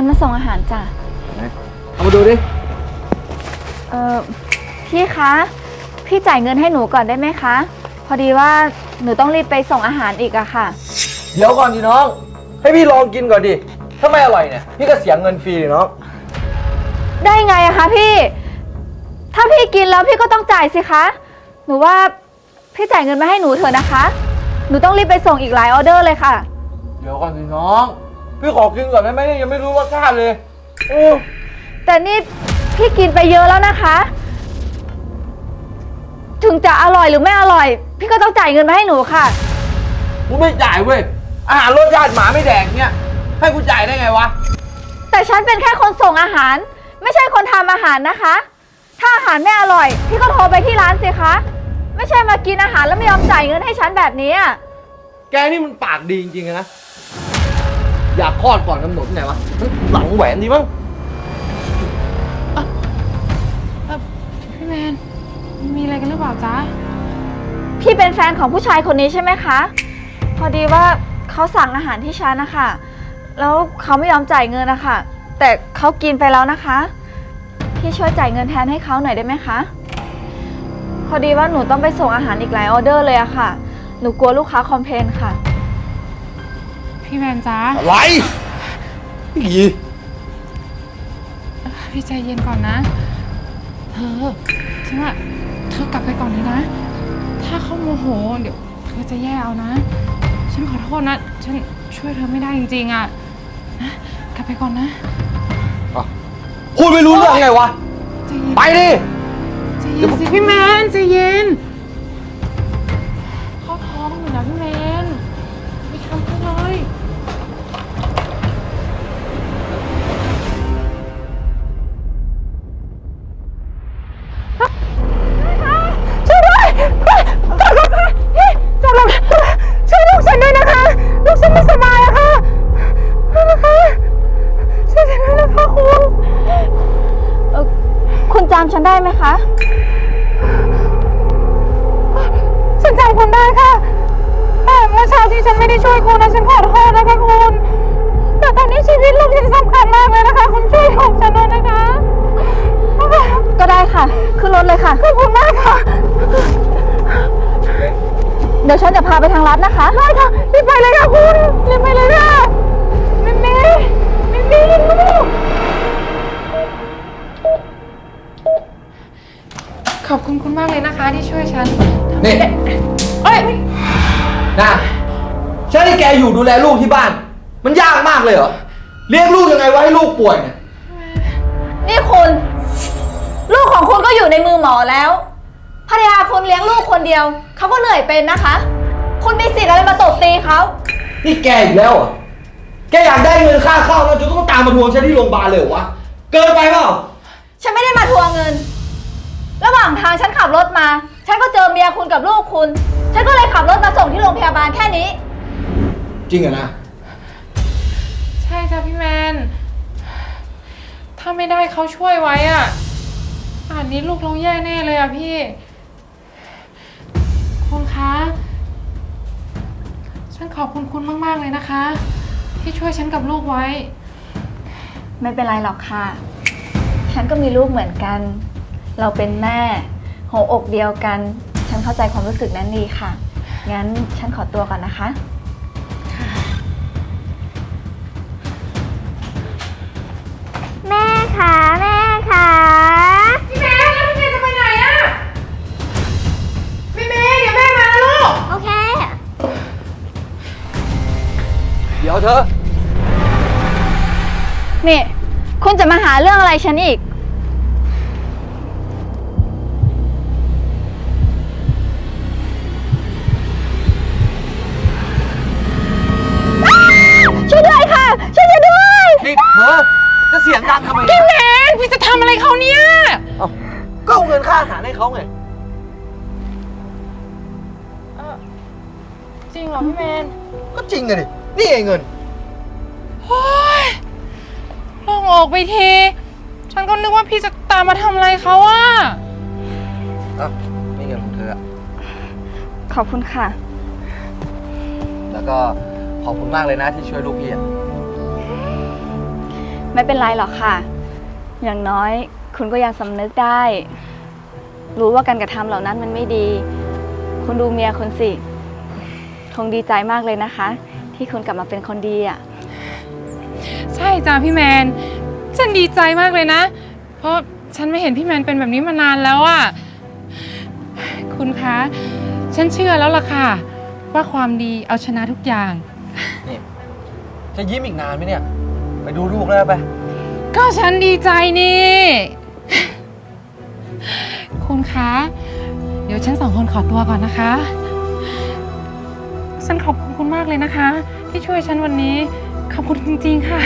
ฉันมาส่งอาหารจ้ะเอามาดูดิ เออพี่คะ พี่จ่ายเงินให้หนูก่อนได้ไหมคะ พอดีว่าหนูต้องรีบไปส่งอาหารอีกอะค่ะ เดี๋ยวก่อนดิน้อง ให้พี่ลองกินก่อนดิ ถ้าไม่อร่อยเนี่ย พี่ก็เสียเงินฟรีดิน้อง ได้ไงอะคะพี่ ถ้าพี่กินแล้วพี่ก็ต้องจ่ายสิคะ หนูว่าพี่จ่ายเงินมาให้หนูเถอะนะคะ หนูต้องรีบไปส่งอีกหลายออเดอร์เลยค่ะ เดี๋ยวก่อนดิน้อง พี่ขอกินก่อนได้ไหมเนี่ยยังไม่รู้รสชาติเลยโอ้แต่นี่พี่กินไปเยอะแล้วนะคะ ถึงจะอร่อยหรือไม่อร่อย พี่ก็ต้องจ่ายเงินมาให้หนูค่ะ กูไม่จ่ายเว้ยอาหารรสชาติหมาไม่แดกเนี่ย ให้กูจ่ายได้ไงวะ แต่ฉันเป็นแค่คนส่งอาหาร ไม่ใช่คนทำอาหารนะคะ ถ้าอาหารไม่อร่อย พี่ก็โทรไปที่ร้านสิคะ ไม่ใช่มากินอาหารแล้วไม่ยอมจ่ายเงินให้ฉันแบบนี้อะแกนี่มันปากดีจริงๆนะ อยากคลอดก่อนกำหนดไหนวะมันหลังแหวนดีมั้งพี่แมน มีอะไรกันหรือเปล่าจ๊ะ พี่เป็นแฟนของผู้ชายคนนี้ใช่ไหมคะ พอดีว่าเขาสั่งอาหารที่ฉันนะคะ แล้วเขาไม่ยอมจ่ายเงินนะคะ แต่เขากินไปแล้วนะคะ พี่ช่วยจ่ายเงินแทนให้เขาหน่อยได้ไหมคะ พอดีว่าหนูต้องไปส่งอาหารอีกหลายออเดอร์เลยอะค่ะ หนูกลัวลูกค้าคอมเพลนค่ะ พี่แมนจ๊ะอะไรอีพี่ใจเย็นก่อนนะ เธอฉันว่าเธอกลับไปก่อนเลยนะ ถ้าเขาโมโห เดี๋ยวเธอจะแย่เอานะ ฉันขอโทษนะ ฉันช่วยเธอไม่ได้จริงๆอะนะกลับไปก่อนนะพูดไม่รู้เรื่องไงวะ ใจเย็นไปดิ ใจเย็นสิพี่แมนใจเย็น ขอบคุณคุณมากเลยนะคะที่ช่วยฉันนี่เอ้ยนะฉันให้แกอยู่ดูแลลูกที่บ้าน มันยากมากเลยเหรอ เลี้ยงลูกยังไงวะให้ลูกป่วยเนี่ย นี่คุณ ลูกของคุณก็อยู่ในมือหมอแล้วภรรยาคุณเลี้ยงลูกคนเดียว เขาก็เหนื่อยเป็นนะคะ คุณมีสิทธิ์อะไรมาตบตีเขานี่แกอีกแล้วเหรอแกอยากได้เงินค่าข้าวแล้วจนต้องตามมาทวงฉันที่โรงพยาบาลเลยเหรอวะ เกินไปเปล่า ฉันไม่ได้มาทวงเงิน ระหว่างทางฉันขับรถมา ฉันก็เจอเมียคุณกับลูกคุณ ฉันก็เลยขับรถมาส่งที่โรงพยาบาลแค่นี้ จริงเหรอนะ ใช่จ้ะพี่แมน ถ้าไม่ได้เขาช่วยไว้อะป่านนี้ลูกเราแย่แน่เลยอะพี่ คุณคะ ฉันขอบคุณคุณมาก ๆ เลยนะคะ ที่ช่วยฉันกับลูกไว้ ไม่เป็นไรหรอกค่ะ ฉันก็มีลูกเหมือนกัน เราเป็นแม่หัวอกเดียวกัน ฉันเข้าใจความรู้สึกนั้นดีค่ะ งั้นฉันขอตัวก่อนนะคะ แม่ค่ะแม่ค่ะพี่แม่แล้วพี่แม่จะไปไหนอะพี่แม่เดี๋ยวแม่มาแล้วลูก โอเค เดี๋ยวเธอ นี่ คุณจะมาหาเรื่องอะไรฉันอีก ดังทำไมพี่แมนพี่จะทำอะไรเขาเนี่ยเอ้าก็เอาเงินค่าอาหารให้เขาไง จริงเหรอพี่แมนก็จริงไงดิ นี่ไงเงิน โอ้ยโล่งออกไปทีฉันก็นึกว่าพี่จะตามมาทำอะไรเขาอะอะนี่เงินของเธออะขอบคุณค่ะ แล้วก็ขอบคุณมากเลยนะที่ช่วยลูกพี่อะ ไมไม่เป็นไรหรอกค่ะ อย่างน้อยคุณก็ยังสำนึกได้ รู้ว่าการกระทำเหล่านั้นมันไม่ดี คุณดูเมียคุณสิ คงดีใจมากเลยนะคะ ที่คุณกลับมาเป็นคนดีอะ ใช่จ้าพี่แมน ฉันดีใจมากเลยนะ เพราะฉันไม่เห็นพี่แมนเป็นแบบนี้มานานแล้วอะคุณคะ ฉันเชื่อแล้วล่ะค่ะ ว่าความดีเอาชนะทุกอย่าง นี่จะยิ้มอีกนานไหมเนี่ย ไปดูลูกแล้วไป ก็ฉันดีใจนี่ คุณคะ เดี๋ยวฉันสองคนขอตัวก่อนนะคะ ฉันขอบคุณคุณมากเลยนะคะ ที่ช่วยฉันวันนี้ ขอบคุณจริง ๆ ค่ะ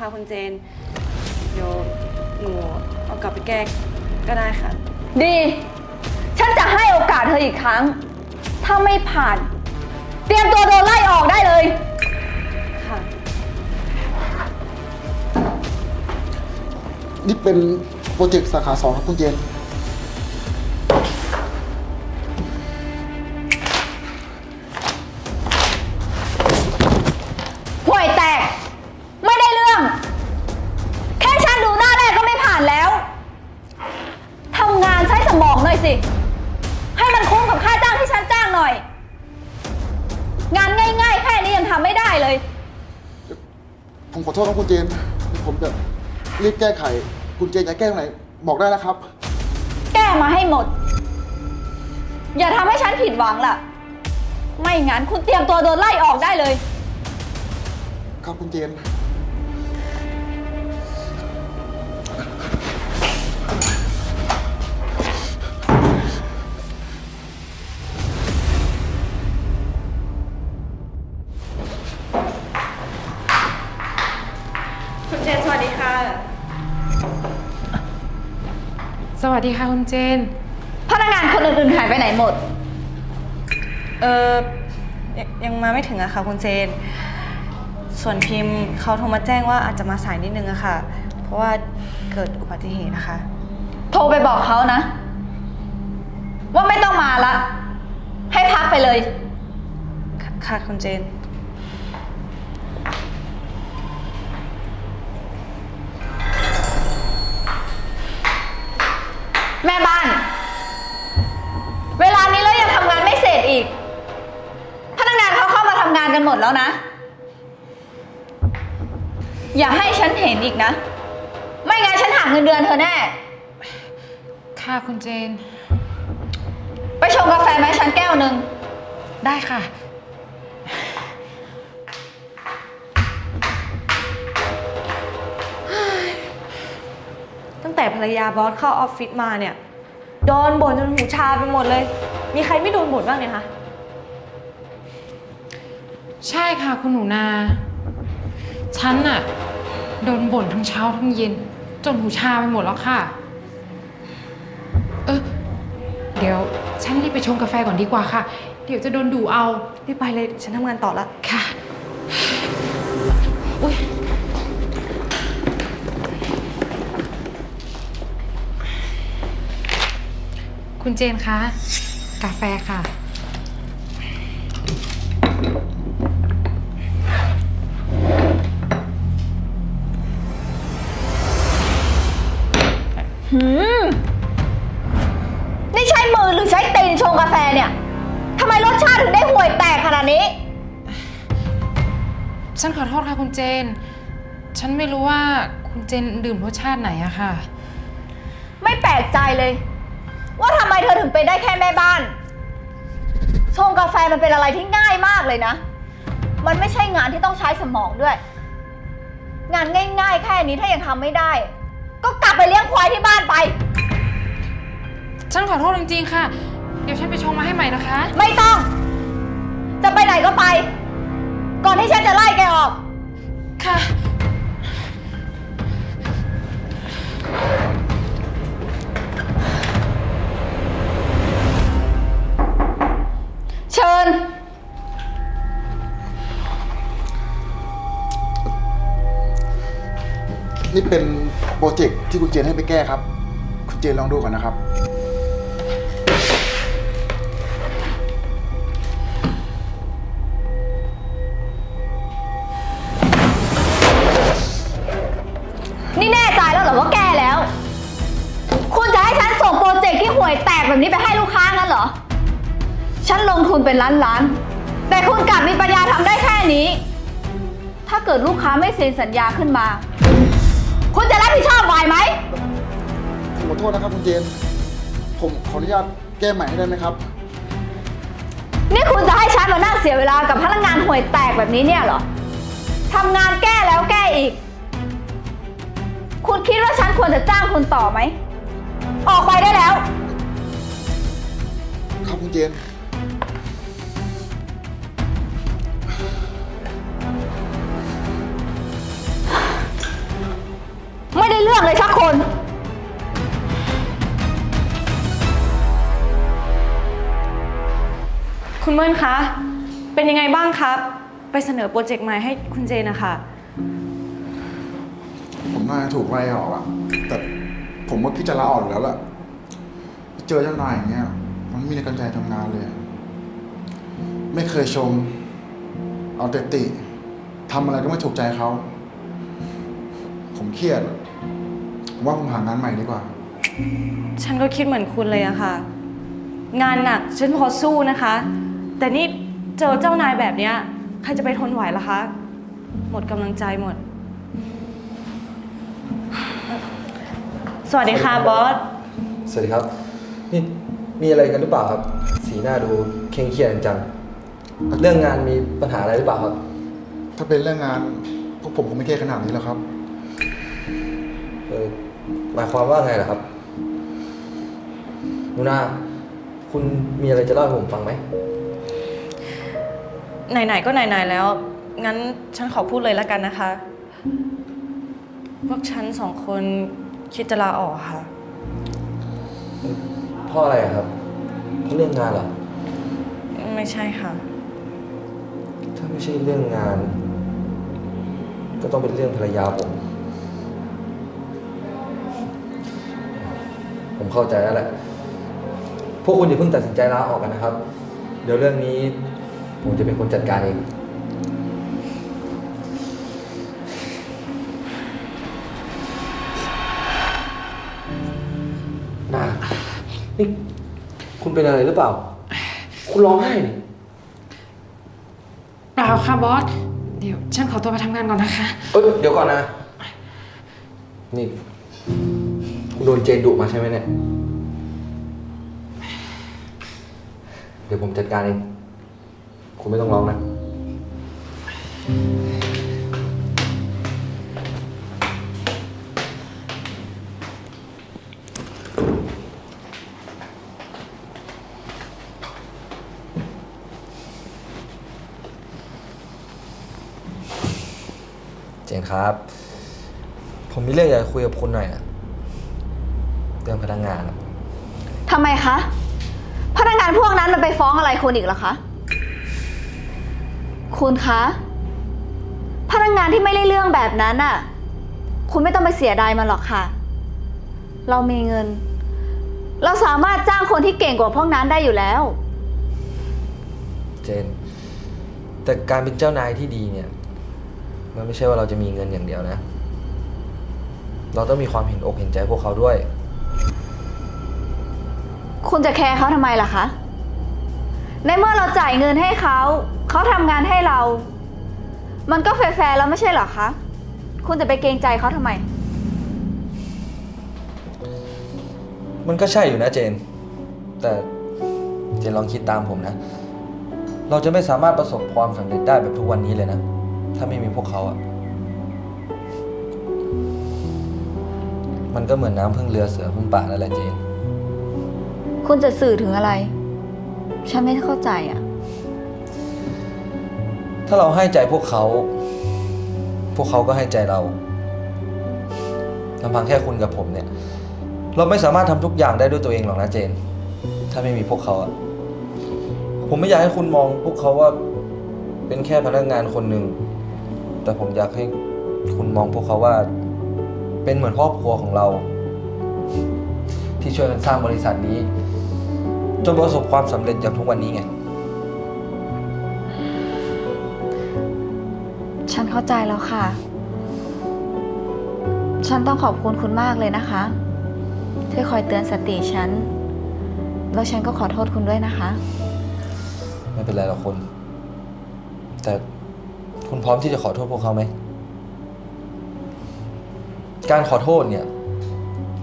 นะคะคุณเจน เดี๋ยวหนูเอากลับไปแก้ก็ได้ค่ะ ดี ฉันจะให้โอกาสเธออีกครั้ง ถ้าไม่ผ่าน เตรียมตัวโดนไล่ออกได้เลย ค่ะ นี่เป็นโปรเจกต์สาขาสองครับคุณเจน แก้ไข คุณเจนอยากแก้ตรงไหน บอกได้นะครับ แก้มาให้หมด อย่าทำให้ฉันผิดหวังล่ะ ไม่งั้นคุณเตรียมตัวโดนไล่ออกได้เลย ครับคุณเจน วัสดีค่ะคุณเจน พนักงานคนอื่นๆหายไปไหนหมด เออยังยังมาไม่ถึงอะค่ะคุณเจน ส่วนพิมพ์เขาโทรมาแจ้งว่าอาจจะมาสายนิดนึงอะค่ะ เพราะว่าเกิดอุบัติเหตุนะคะ โทรไปบอกเขานะ ว่าไม่ต้องมาละ ให้พักไปเลย ค่ะค่ะคุณเจน แม่บ้าน เวลานี้แล้วยังทำงานไม่เสร็จอีก พนักงานเขาเข้ามาทำงานกันหมดแล้วนะ อย่าให้ฉันเห็นอีกนะ ไม่งั้นฉันหักเงินเดือนเธอแน่ ค่ะคุณเจน ไปชงกาแฟไหมฉันแก้วหนึ่ง ได้ค่ะ แต่ภรรยาบอสเข้าออฟฟิศมาเนี่ยโดนบ่นจนหูชาไปหมดเลย มีใครไม่โดนบ่นบ้างเนี่ยคะ ใช่ค่ะคุณหนูนา ฉันน่ะ โดนบ่นทั้งเช้าทั้งเย็น จนหูชาไปหมดแล้วค่ะ เออเดี๋ยวฉันรีบไปชงกาแฟก่อนดีกว่าค่ะ เดี๋ยวจะโดนดูเอา รีบไปเลย ฉันทำงานต่อละ ค่ะ คุณเจนคะ กาแฟค่ะ หืม นี่ใช้มือหรือใช้ตีนชงกาแฟเนี่ย ทำไมรสชาติถึงได้ห่วยแตกขนาดนี้ ฉันขอโทษค่ะคุณเจน ฉันไม่รู้ว่าคุณเจนดื่มรสชาติไหนอะค่ะ ไม่แปลกใจเลยว่าทำไม เธอถึงเป็นได้แค่แม่บ้าน ชงกาแฟมันเป็นอะไรที่ง่ายมากเลยนะ มันไม่ใช่งานที่ต้องใช้สมองด้วย งานง่าย ๆ แค่นี้ถ้ายังทำไม่ได้ ก็กลับไปเลี้ยงควายที่บ้านไป ฉันขอโทษจริงๆค่ะ เดี๋ยวฉันไปชงมาให้ใหม่นะคะ ไม่ต้อง จะไปไหนก็ไป ก่อนที่ฉันจะไล่แกออก ค่ะ นี่เป็นโปรเจกต์ที่คุณเจนให้ไปแก้ครับ คุณเจนลองดูก่อนนะครับ นี่แน่ใจแล้วเหรอว่าแกแล้ว คุณจะให้ฉันส่งโปรเจกต์ที่ห่วยแตกแบบนี้ไปให้ลูกค้างั้นเหรอ ฉันลงทุนเป็นล้านล้านๆแต่คุณกลับมีปัญญาทำได้แค่นี้ ถ้าเกิดลูกค้าไม่เซ็นสัญญาขึ้นมา คุณจะรับผิดชอบไหวไหม ผมขอโทษนะครับคุณเจน ผมขออนุญาตแก้ใหม่ให้ได้ไหมครับ นี่คุณจะให้ฉันมานั่งเสียเวลากับพนักงานห่วยแตกแบบนี้เนี่ยเหรอทำงานแก้แล้วแก้อีก คุณคิดว่าฉันควรจะจ้างคุณต่อไหม ออกไปได้แล้ว ครับคุณเจน เรื่องเลยสักคน คุณเมินคะ เป็นยังไงบ้างครับ ไปเสนอโปรเจกต์ใหม่ให้คุณเจนนะคะผมน่าจะถูกไล่ออกอะแต่ผมก็คิดจะลาออกอยู่แล้วแหละเจอเจ้านายอย่างเงี้ย มันไม่มีในกำลังใจทำงานเลยอะไม่เคยชม เอาแต่ติทำอะไรก็ไม่ถูกใจเขา ผมเครียด ผมว่าผมหางานใหม่ดีกว่า ฉันก็คิดเหมือนคุณเลยอะค่ะ งานหนักฉันพอสู้นะคะ แต่นี่เจอเจ้านายแบบเนี้ยใครจะไปทนไหวล่ะคะ หมดกำลังใจหมด สวัสดีค่ะบอส สวัสดีครับ นี่มีอะไรกันหรือเปล่าครับ สีหน้าดูเคร่งเครียดจัง เรื่องงานมีปัญหาอะไรหรือเปล่าครับ ถ้าเป็นเรื่องงานพวกผมคงไม่เครียดขนาดนี้แล้วครับ เออห มายความว่าไงล่ะครับนูนาคุณมีอะไรจะเล่าให้ผมฟังไหม ไหนๆก็ไหนๆแล้ว งั้นฉันขอพูดเลยแล้วกันนะคะ พวกฉันสองคนคิดจะลาออกค่ะ เพราะอะไรอะครับ เพราะเรื่องงานเหรอ ไม่ใช่ค่ะ ถ้าไม่ใช่เรื่องงาน ก็ต้องเป็นเรื่องภรรยาผม ผมเข้าใจแล้วแหละ พวกคุณอย่าเพิ่งตัดสินใจลาออกกันนะครับ เดี๋ยวเรื่องนี้ ผมจะเป็นคนจัดการเอง นานี่คุณเป็นอะไรหรือเปล่า คุณร้องไห้นี่ เปล่าค่ะบอส เดี๋ยวฉันขอตัวไปทำงานก่อนนะคะ เอ้ยเดี๋ยวก่อนนะ นี่คุณ โดนเจนดุมาใช่ไหมเนี่ย เดี๋ยวผมจัดการเอง คุณไม่ต้องร้องนะ เจนครับ ผมมีเรื่องอยากจะคุยกับคุณหน่อยอะ เรื่องพนักงานอะทำไมคะ พนักงานพวกนั้นมันไปฟ้องอะไรคุณอีกเหรอคะ คุณคะ พนักงานที่ไม่ได้เรื่องแบบนั้นน่ะ คุณไม่ต้องไปเสียดายมันหรอกค่ะ เรามีเงิน เราสามารถจ้างคนที่เก่งกว่าพวกนั้นได้อยู่แล้ว เจน แต่การเป็นเจ้านายที่ดีเนี่ย มันไม่ใช่ว่าเราจะมีเงินอย่างเดียวนะ เราต้องมีความเห็นอกเห็นใจพวกเขาด้วย คุณจะแคร์เขาทำไมล่ะคะ ในเมื่อเราจ่ายเงินให้เขา เขาทำงานให้เรา มันก็แฟร์ๆแล้วไม่ใช่เหรอคะ คุณจะไปเกรงใจเขาทำไม มันก็ใช่อยู่นะเจน แต่เจนลองคิดตามผมนะ เราจะไม่สามารถประสบความสำเร็จได้แบบทุกวันนี้เลยนะ ถ้าไม่มีพวกเขาอะมันก็เหมือนน้ำพึ่งเรือเสือพึ่งป่านั่นแหละเจน คุณจะสื่อถึงอะไร ฉันไม่เข้าใจอะ ถ้าเราให้ใจพวกเขา พวกเขาก็ให้ใจเราลำพังแค่คุณกับผมเนี่ย เราไม่สามารถทำทุกอย่างได้ด้วยตัวเองหรอกนะเจน ถ้าไม่มีพวกเขาอะผมไม่อยากให้คุณมองพวกเขาว่าเป็นแค่พนักงานคนหนึ่ง แต่ผมอยากให้คุณมองพวกเขาว่า เป็นเหมือนครอบครัวของเรา ที่ช่วยกันสร้างบริษัทนี้ จนประสบความสำเร็จอย่างทุกวันนี้ไง ฉันเข้าใจแล้วค่ะ ฉันต้องขอบคุณคุณมากเลยนะคะ ที่คอยเตือนสติฉัน แล้วฉันก็ขอโทษคุณด้วยนะคะ ไม่เป็นไรหรอกคุณ แต่คุณพร้อมที่จะขอโทษพวกเขาไหม การขอโทษเนี่ย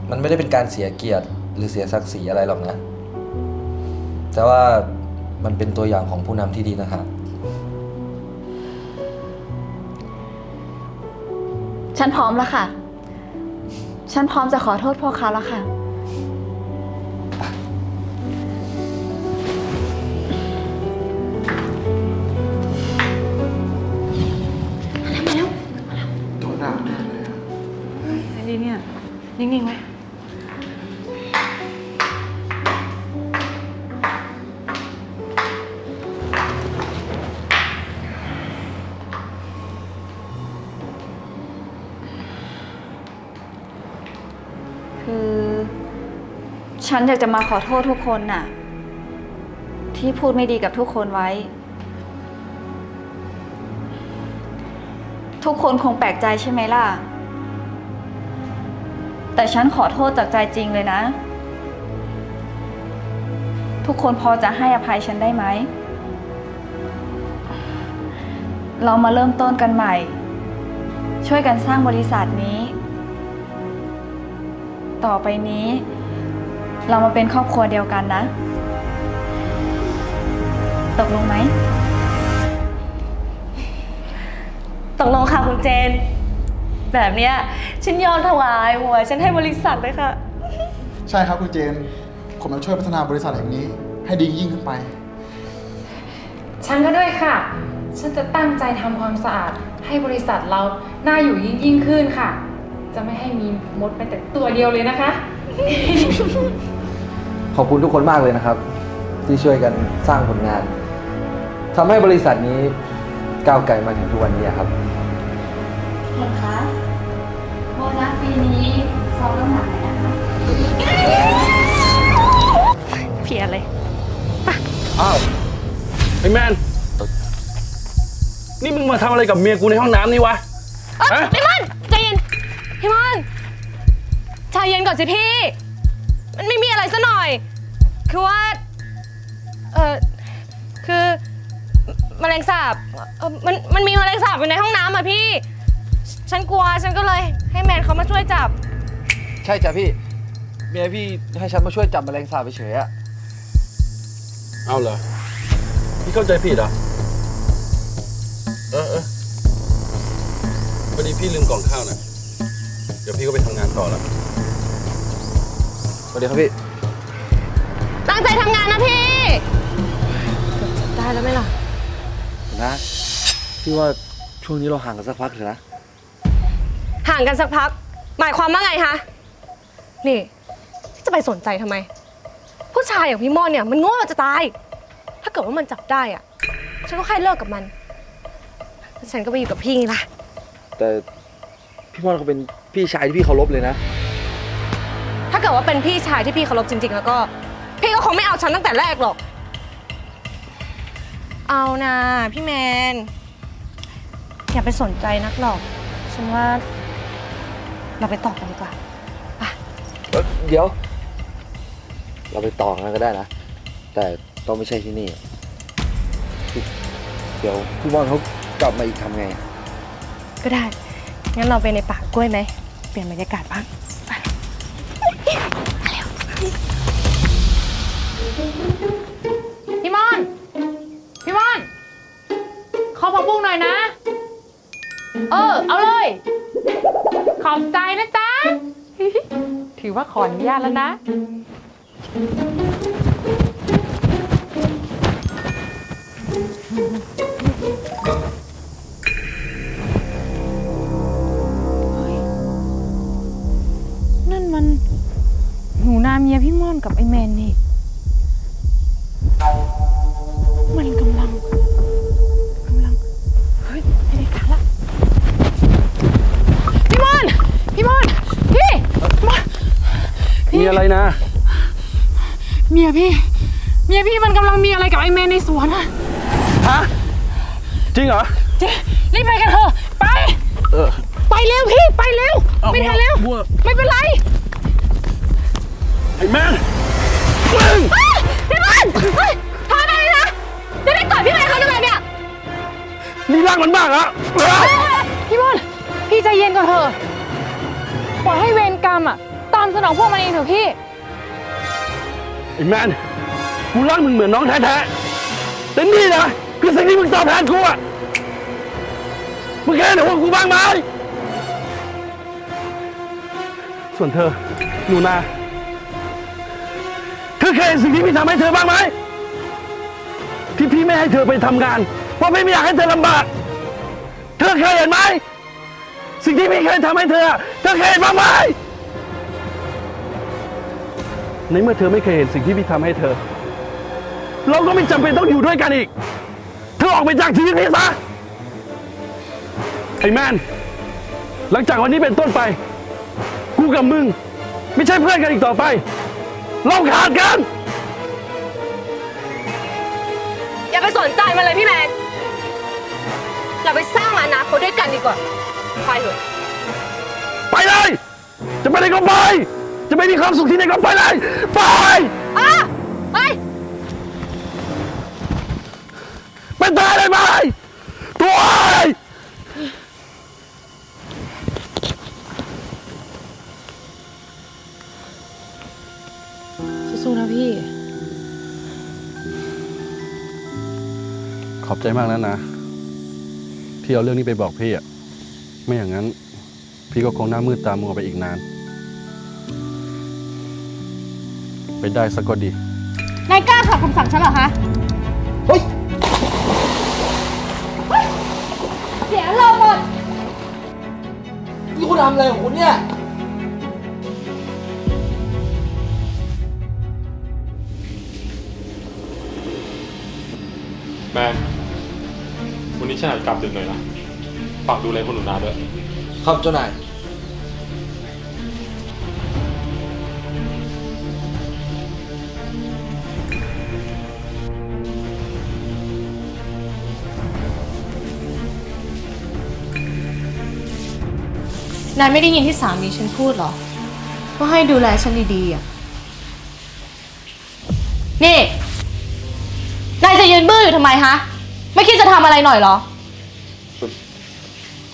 มันไม่ได้เป็นการเสียเกียรติ หรือเสียศักดิ์ศรีอะไรหรอกนะ แต่ว่ามันเป็นตัวอย่างของผู้นำที่ดีนะครับ ฉันพร้อมแล้วค่ะ ฉันพร้อมจะขอโทษพวกเขาแล้วค่ะ โดนด่าแน่เลยอะไอ้นี่เนี่ย นิ่งๆไว้ คือ ฉันอยากจะมาขอโทษทุกคนน่ะ ที่พูดไม่ดีกับทุกคนไว้ ทุกคนคงแปลกใจใช่ไหมล่ะ แต่ฉันขอโทษจากใจจริงเลยนะ ทุกคนพอจะให้อภัยฉันได้ไหม เรามาเริ่มต้นกันใหม่ ช่วยกันสร้างบริษัทนี้ ต่อไปนี้ เรามาเป็นครอบครัวเดียวกันนะ ตกลงไหม ตกลงค่ะคุณเจน แบบเนี้ยฉันยอมถวายหัว ฉันให้บริษัทเลยค่ะ ใช่ครับคุณเจน ผมจะช่วยพัฒนาบริษัทแห่งนี้ ให้ดียิ่งขึ้นไป ฉันก็ด้วยค่ะ ฉันจะตั้งใจทำความสะอาดให้บริษัทเราน่าอยู่ยิ่งยิ่งขึ้นค่ะ จะไม่ให้มีมดแม้แต่ตัวเดียวเลยนะคะ ขอบคุณทุกคนมากเลยนะครับ ที่ช่วยกันสร้างผลงานทำให้บริษัทนี้ก้าวไกลมาถึงทุกวันนี้อะครับเหรอคะโบนัสปีนี้ซ้อมน้ำหนักไหนนะคะ เพียเลย อ้าว ไอ้แมน นี่มึงมาทำอะไรกับเมียกูในห้องน้ำนี่วะฮะพี่มอนใจเย็นพี่มอนใจ เย็นก่อนสิพี่ มันไม่มีอะไรซะหน่อย คือว่า เออคือมแมลงสาบเออมันมันมีแมลงสาบอยู่ในห้องน้ำอะพี่ฉันกลัวฉันก็เลยให้แมนเขามาช่วยจับ ใช่จ้ะพี่ เมียพี่ให้ฉันมาช่วยจับแมลงสาบไปเฉยๆอะเอาเหรอพี่เข้าใจผิดเหรอ เออเออพอดีพี่ลืมกล่องข้าวนะ เดี๋ยวพี่ก็ไปทำงานต่อแล้วส วัสดีครับพี่ ตั้งใจทำงานนะพี่เกือบจับได้แล้วไหมล่ะ นะพี่ว่าช่วงนี้เราห่างกันสักพักเถอะนะ ห่างกันสักพัก หมายความว่าไงคะ นี่พี่จะไปสนใจทำไม ผู้ชายอย่างพี่ม่อนเนี่ยมันโง่จะตาย ถ้าเกิดว่ามันจับได้อะฉันก็แค่เลิกกับมันแล้วฉันก็ไปอยู่กับพี่ไงล่ะ แต่พี่มอนเขาเป็นพี่ชายที่พี่เคารพเลยนะถ้าเกิดว่าเป็นพี่ชายที่พี่เคารพจริง ๆ แล้วก็ พี่ก็คงไม่เอาฉันตั้งแต่แรกหรอก เอานะพี่แมน อย่าไปสนใจนักหรอก ฉันว่า เราไปต่อกันดีกว่า เอ้ยเดี๋ยว เราไปต่อกันก็ได้นะ แต่ต้องไม่ใช่ที่นี่พี่เดี๋ยวพี่มอนเขากลับมาอีกทำไง ก็ได้ งั้นเราไปในป่ากล้วยไหม เปลี่ยนบรรยากาศบ้าง พี่มอน พี่มอนปรุงหน่อยนะ เออ เอาเลย ขอบใจนะจ๊ะ ถือว่าขออนุญาตแล้วนะ นั่นมัน หนูนาเมียพี่ม่อนกับไอแมนนี่ อะไรนะ เมียพี่ เมียพี่มันกำลังมีอะไรกับไอแมนในสวนอะฮะ จริงเหรอ เจ๊รีบไปกันเถอะ ไป เออ ไปเร็วพี่ ไปเร็ว เอาไม่ทันแล้ว บัว ไม่เป็นไรไอ้แมนพี่มันเฮ้ยทำอะไรนะจะไปต่อยพี่แมนเขาทำไมเนี่ยนี่ร่างมันบ้างเหรอพี่ม่อนพี่ใจเย็นก่อนเถอะปล่อยให้เวรกรรมอะ สนองพวกมันเองเถอะพี่ ไอ้แมนกูรักมึงเหมือนน้องแท้ๆแต่นี่นะคือสิ่งที่มึงตอบแทนกูอะมึงแค่ไหนว่ากูบ้างไหมส่วนเธอหนูนาเธอเคยเห็นสิ่งที่พี่ทำให้เธอบ้างไหมที่พี่ไม่ให้เธอไปทำงาน เพราะพี่ไม่อยากให้เธอลำบาก เธอเคยเห็นไหมสิ่งที่พี่เคยทำให้เธอ เธอเคยเห็นบ้างไหม ในเมื่อเธอไม่เคยเห็นสิ่งที่พี่ทำให้เธอ เราก็ไม่จำเป็นต้องอยู่ด้วยกันอีก เธอออกไปจากชีวิตนี้ซะไอ้แมนหลังจากวันนี้เป็นต้นไป กูกับมึง ไม่ใช่เพื่อนกันอีกต่อไป เราขาดกัน อย่าไปสนใจมันเลยพี่แมนเราไปสร้างอนาคตด้วยกันดีกว่า ไปเถอะไปเลย จะไปไหนก็ไป จะไม่มีความสุขที่ไหนก็ไปเลย ไป อะไปไปตายเลยไปตัวไอ้สู้ๆนะพี่ ขอบใจมากนะนะ ที่เอาเรื่องนี้ไปบอกพี่อะไม่อย่างนั้น พี่ก็คงหน้ามืดตามัวไปอีกนาน ไปได้สักก็ดี นายกล้าขัดคำสั่งฉันเหรอคะ เฮ้ย เสียลมหมด นี่คุณทำอะไรของคุณเนี่ย แมนวันนี้ฉันอาจจะกลับดึกหน่อยนะ ฝากดูแลคุณหนูนาด้วย ครับเจ้านาย นายไม่ได้ยินที่สามีฉันพูดเหรอ ว่าให้ดูแลฉันดีๆอะ นี่ นายจะยืนบื้ออยู่ทำไมฮะ ไม่คิดจะทำอะไรหน่อยเหรอ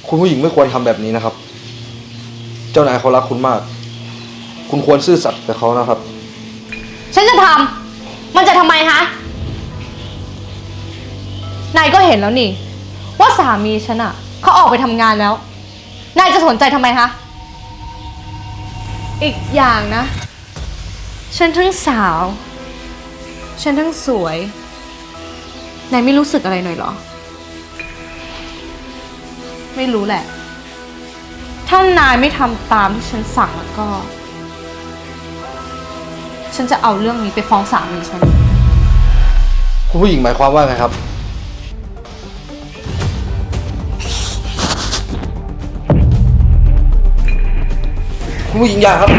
คุณผู้หญิงไม่ควรทำแบบนี้นะครับ เจ้านายเขารักคุณมาก คุณควรซื่อสัตย์กับเขานะครับ ฉันจะทำ มันจะทำไมฮะ นายก็เห็นแล้วนี่ ว่าสามีฉันอะเขาออกไปทำงานแล้ว นายจะสนใจทำไมคะ อีกอย่างนะ ฉันทั้งสาว ฉันทั้งสวย นายไม่รู้สึกอะไรหน่อยเหรอ ไม่รู้แหละ ถ้านายไม่ทำตามที่ฉันสั่งแล้วก็ ฉันจะเอาเรื่องนี้ไปฟ้องสามีฉัน คุณผู้หญิงหมายความว่าไงครับ คุณผู้หญิงอย่าครับ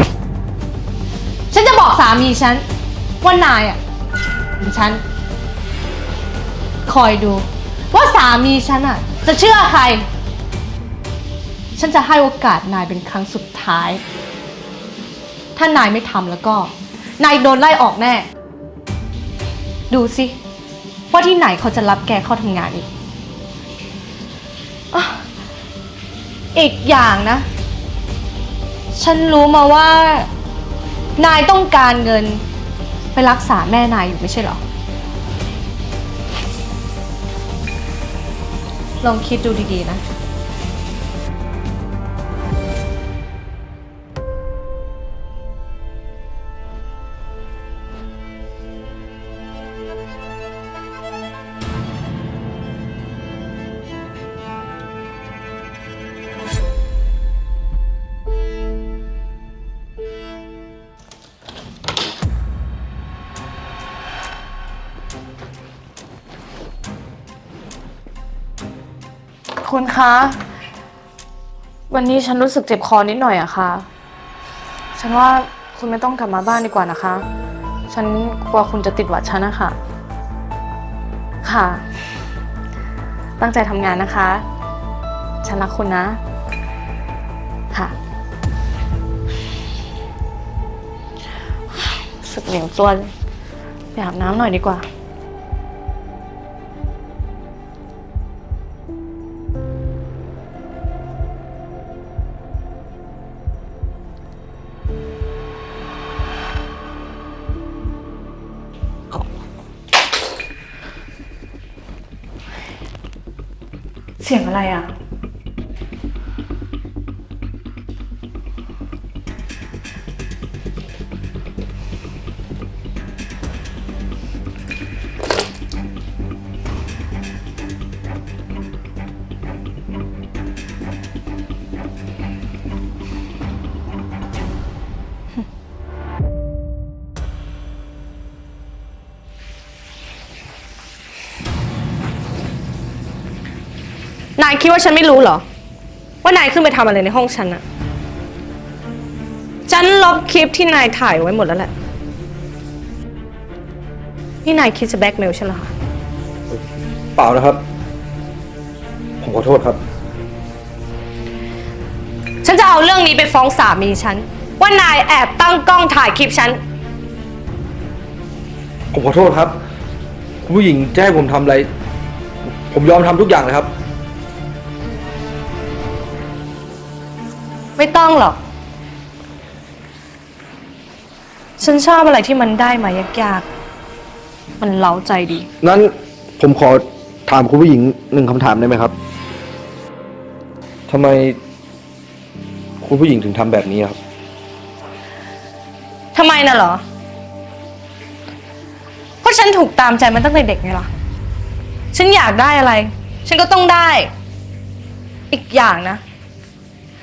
ฉันจะบอกสามีฉันว่านายอะเป็นฉัน คอยดู ว่าสามีฉันอะ จะเชื่อใคร ฉันจะให้โอกาสนายเป็นครั้งสุดท้าย ถ้านายไม่ทำแล้วก็ นายโดนไล่ออกแน่ ดูสิ ว่าที่ไหนเขาจะรับแกเข้าทำงานอีกออีกอย่างนะ ฉันรู้มาว่า นายต้องการเงิน ไปรักษาแม่นายอยู่ไม่ใช่เหรอ ลองคิดดูดีๆนะ คุณคะ วันนี้ฉันรู้สึกเจ็บคอนิดหน่อยอะค่ะ ฉันว่าคุณไม่ต้องกลับมาบ้านดีกว่านะคะ ฉันกลัวคุณจะติดหวัดฉันนะคะ ค่ะ ตั้งใจทำงานนะคะ ฉันรักคุณนะ ค่ะรู้สึกเหนียวตัวเลยไปอาบน้ำหน่อยดีกว่า เสียงอะไรอะ คิดว่าฉันไม่รู้เหรอ ว่านายขึ้นไปทำอะไรในห้องฉันอะฉันลบคลิปที่นายถ่ายไว้หมดแล้วแหละ นี่นายคิดจะแบล็กเมลฉันเหรอคะเปล่านะครับ ผมขอโทษครับ ฉันจะเอาเรื่องนี้ไปฟ้องสามีฉัน ว่านายแอบตั้งกล้องถ่ายคลิปฉัน ผมขอโทษครับ คุณผู้หญิงจะให้ผมทำอะไร ผมยอมทำทุกอย่างเลยครับ ต้องหรอก ฉันชอบอะไรที่มันได้มายากๆ มันเล้าใจดี นั้นผมขอถามคุณผู้หญิงหนึ่งคำถามได้ไหมครับทำไม คุณผู้หญิงถึงทำแบบนี้ครับ ทำไมน่ะเหรอ เพราะฉันถูกตามใจมันตั้งแต่เด็กไงล่ะ ฉันอยากได้อะไร ฉันก็ต้องได้ อีกอย่างนะ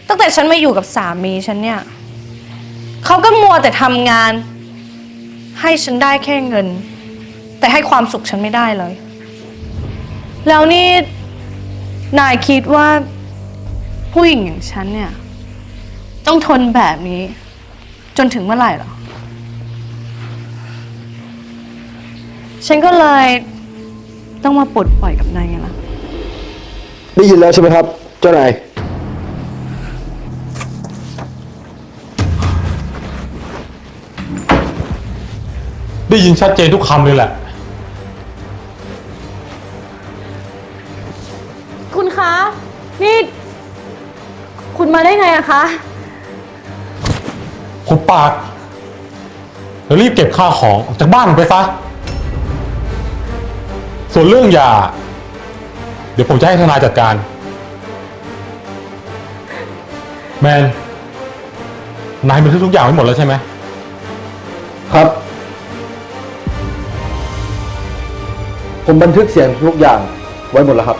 ตั้งแต่ฉันมาอยู่กับสามีฉันเนี่ย เขาก็มัวแต่ทำงาน ให้ฉันได้แค่เงิน แต่ให้ความสุขฉันไม่ได้เลย แล้วนี่ นายคิดว่า ผู้หญิงอย่างฉันเนี่ย ต้องทนแบบนี้ จนถึงเมื่อไหร่หรอ ฉันก็เลยต้องมาปลดปล่อยกับนายไงล่ะ ได้ยินแล้วใช่ไหมครับ เจ้านาย ได้ยินชัดเจนทุกคำเลยแหละ คุณคะ นี่ คุณมาได้ไงอะคะ คุณปากแล้วรีบเก็บข้าวของออกจากบ้านผมไปซะ ส่วนเรื่องหย่าเดี๋ยวผมจะให้ทนายจัดการ แมน นายบันทึกทุกอย่างไว้หมดแล้วใช่ไหม ครับ ผมบันทึกเสียงทุกอย่างไว้หมดแล้วครับ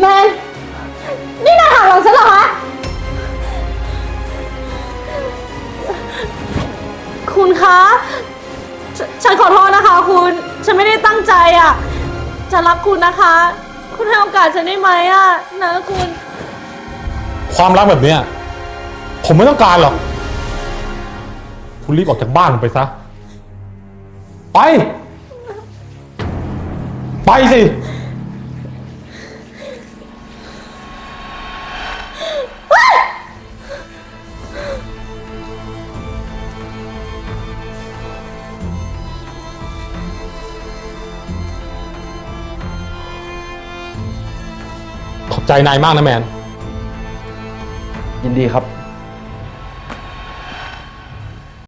แมนนี่นายหักหลังฉันเหรอคะ คุณคะฉฉันขอโทษนะคะคุณ ฉันไม่ได้ตั้งใจอะ จะรักคุณนะคะ คุณให้โอกาสฉันได้ไหมอะนะคุณ ความรักแบบเนี้ยผมไม่ต้องการหรอก คุณรีบออกจากบ้านผมไปซะ ไป ไปสิ ขอบใจนายมากนะแมน ยินดีครับ